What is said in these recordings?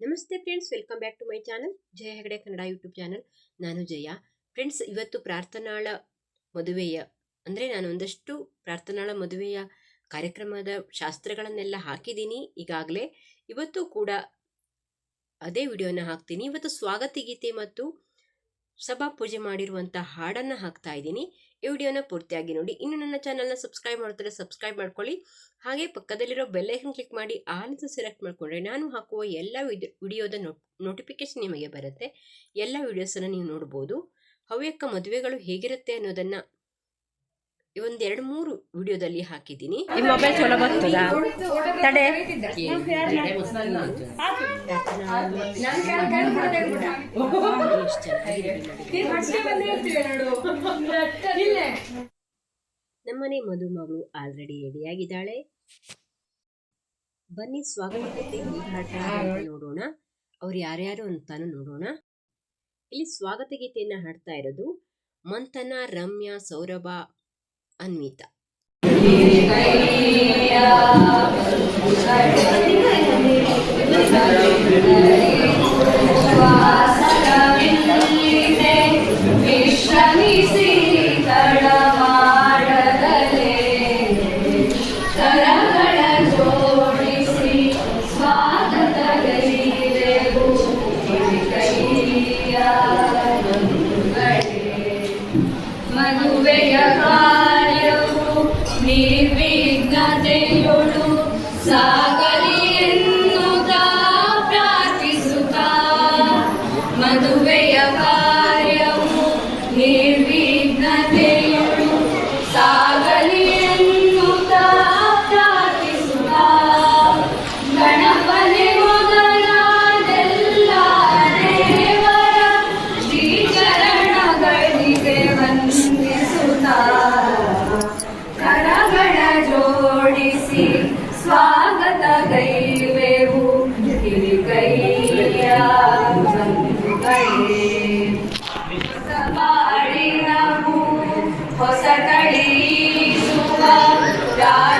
ನಮಸ್ತೆ friends welcome back to my channel Jaya Hegde Kannada YouTube channel ನಾನು Jaya. Friends ಇವತ್ತು ಪ್ರಾರ್ಥನಾಳ ಮದುವೆಯ, ಅಂದರೆ ನಾನು ಒಂದಷ್ಟು ಪ್ರಾರ್ಥನಾಳ ಮದುವೆಯ ಕಾರ್ಯಕ್ರಮದ ಶಾಸ್ತ್ರಗಳನ್ನೆಲ್ಲ ಹಾಕಿದ್ದೀನಿ. ಈಗಾಗಲೇ ಇವತ್ತು ಕೂಡ ಅದೇ ವಿಡಿಯೋನ ಹಾಕ್ತೀನಿ. ಇವತ್ತು ಸ್ವಾಗತ ಗೀತೆ ಮತ್ತು ಸಭಾ ಪೂಜೆ ಮಾಡಿರುವಂಥ ಹಾಡನ್ನು ಹಾಕ್ತಾ ಇದ್ದೀನಿ. ಈ ವಿಡಿಯೋನ ಪೂರ್ತಿಯಾಗಿ ನೋಡಿ. ಇನ್ನು ನನ್ನ ಚಾನಲ್ನ ಸಬ್ಸ್ಕ್ರೈಬ್ ಮಾಡ್ತಾರೆ ಸಬ್ಸ್ಕ್ರೈಬ್ ಮಾಡ್ಕೊಳ್ಳಿ. ಹಾಗೆ ಪಕ್ಕದಲ್ಲಿರೋ ಬೆಲ್ಲೈಕನ್ ಕ್ಲಿಕ್ ಮಾಡಿ ಆಲ್ ಅಂತ ಸೆಲೆಕ್ಟ್ ಮಾಡಿಕೊಂಡ್ರೆ ನಾನು ಹಾಕುವ ಎಲ್ಲ ವಿಡಿಯೋ ವಿಡಿಯೋದ ನೋಟಿಫಿಕೇಶನ್ ನಿಮಗೆ ಬರುತ್ತೆ. ಎಲ್ಲ ವಿಡಿಯೋಸನ್ನು ನೀವು ನೋಡ್ಬೋದು. ಹವ್ಯಕ್ಕ ಮದುವೆಗಳು ಹೇಗಿರುತ್ತೆ ಅನ್ನೋದನ್ನು ಒಂದು ಎರಡ್ ಮೂರು ವಿಡಿಯೋದಲ್ಲಿ ಹಾಕಿದೀನಿ ಈ ಮೊಬೈಲ್ ಚಲೋ ಬರ್ತದ? ತಡೆ. ನಮ್ಮನೆ ಮದುಮಗಳು ಆಲ್ರೆಡಿ ರೆಡಿಯಾಗಿದ್ದಾಳೆ. ಬನ್ನಿ ಸ್ವಾಗತಕ್ಕೆ ಅಂತ ನೋಡೋಣ. ಅವ್ರು ಯಾರ್ಯಾರು ಅಂತಾನು ನೋಡೋಣ. ಇಲ್ಲಿ ಸ್ವಾಗತ ಗೀತೆಯನ್ನ ಹಾಡ್ತಾ ಇರೋದು ಮಂಥನ ರಮ್ಯಾ ಸೌರಭ ಅನ್ವಿತಾ ವಿಶ್ರಮಿಸಿ ತಡಮಾಡದಲೇ ಕರಗಳ ಜೋಡಿಸಿ ಸ್ವಾಗತಗೈದೆವು ಕೈಯ ಮದುವೆಯ ಕಾರ್ಯವು ಮದುವೆಯ ಕಾರ್ಯವು ನಿರ್ವಿಘ್ನತೆಯು ಸಾಗಲಿ ಎನ್ನುತ್ತಾ ಪ್ರಾರ್ಥಿಸುತ್ತಾ. ಗಣಪನೆ ಮೊದಲಾದೆಲ್ಲ ದೇವರ ಶ್ರೀಚರಣಗಳಿಗೆ ವಂದಿಸುತ್ತಾ. ಜೋಡಿಸಿ God.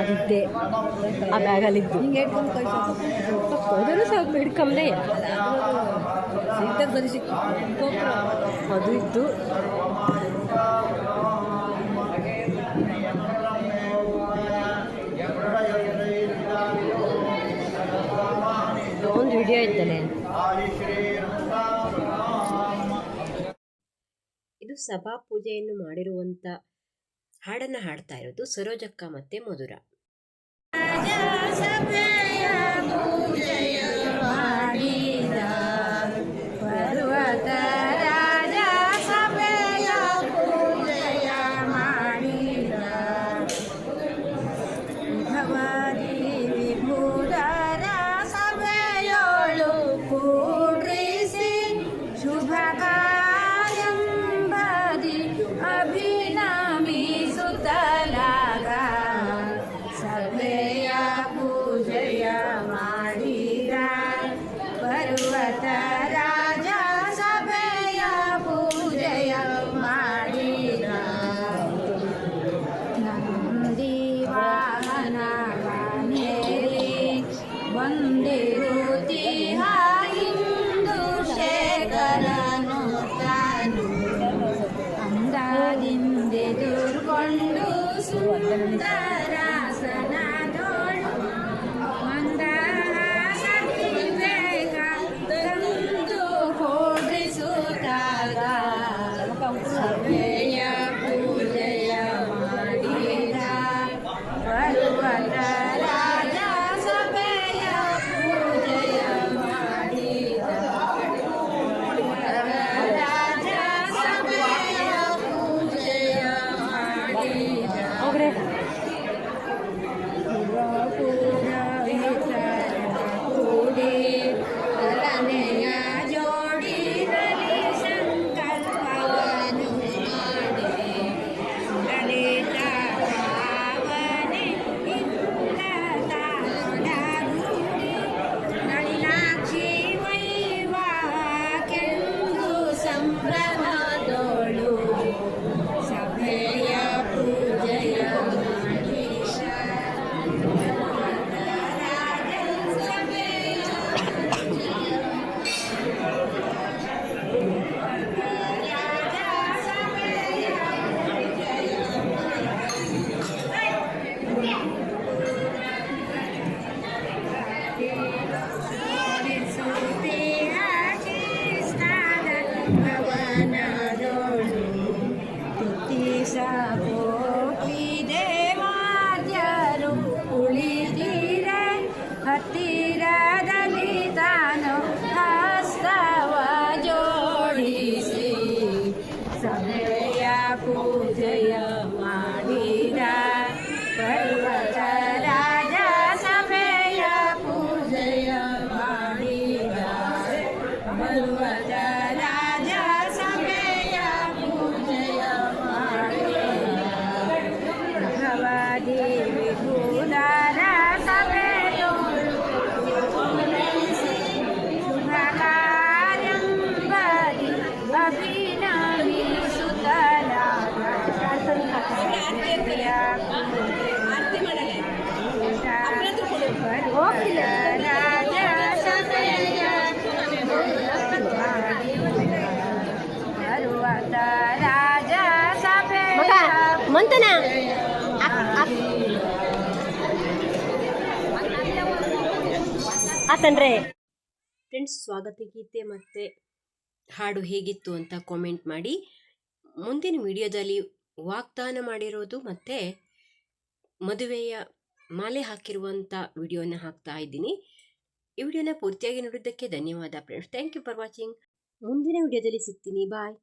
ಅದಿದ್ದೆ. ಆ ಬ್ಯಾಗಲ್ಲಿದ್ದು. ಹಿಂಗೆ ಹೇಳ್ಕೊಂಡು ಕಳಿಸೋದು ಅದನ್ನು ಸ್ವಲ್ಪ ಹಿಡ್ಕೊಂಬೆ ಸೀತಾಗ ಬರೀ ಸಿಕ್ಕ ಅದು ಇತ್ತು. ವಿಡಿಯೋ ಇದ್ದಲೆ ಇದು ಸಭಾ ಪೂಜೆಯನ್ನು ಮಾಡಿರುವಂತ ಹಾಡನ್ನ ಹಾಡ್ತಾ ಇರೋದು ಸರೋಜಕ್ಕ ಮತ್ತೆ ಮಧುರ. Yeah. ಆತನ್ರೆ ಫ್ರೆಂಡ್ಸ್ ಸ್ವಾಗತ ಗೀತೆ ಮತ್ತೆ ಹಾಡು ಹೇಗಿತ್ತು ಅಂತ ಕಾಮೆಂಟ್ ಮಾಡಿ. ಮುಂದಿನ ವಿಡಿಯೋದಲ್ಲಿ ವಾಗ್ದಾನ ಮಾಡಿರೋದು ಮತ್ತೆ ಮದುವೆಯ ಮಾಲೆ ಹಾಕಿರುವಂಥ ವಿಡಿಯೋನ ಹಾಕ್ತಾ ಇದ್ದೀನಿ. ಈ ವಿಡಿಯೋನ ಪೂರ್ತಿಯಾಗಿ ನೋಡಿದ್ದಕ್ಕೆ ಧನ್ಯವಾದ friends thank you for watching ಮುಂದಿನ ವಿಡಿಯೋದಲ್ಲಿ ಸಿಗ್ತೀನಿ. ಬಾಯ್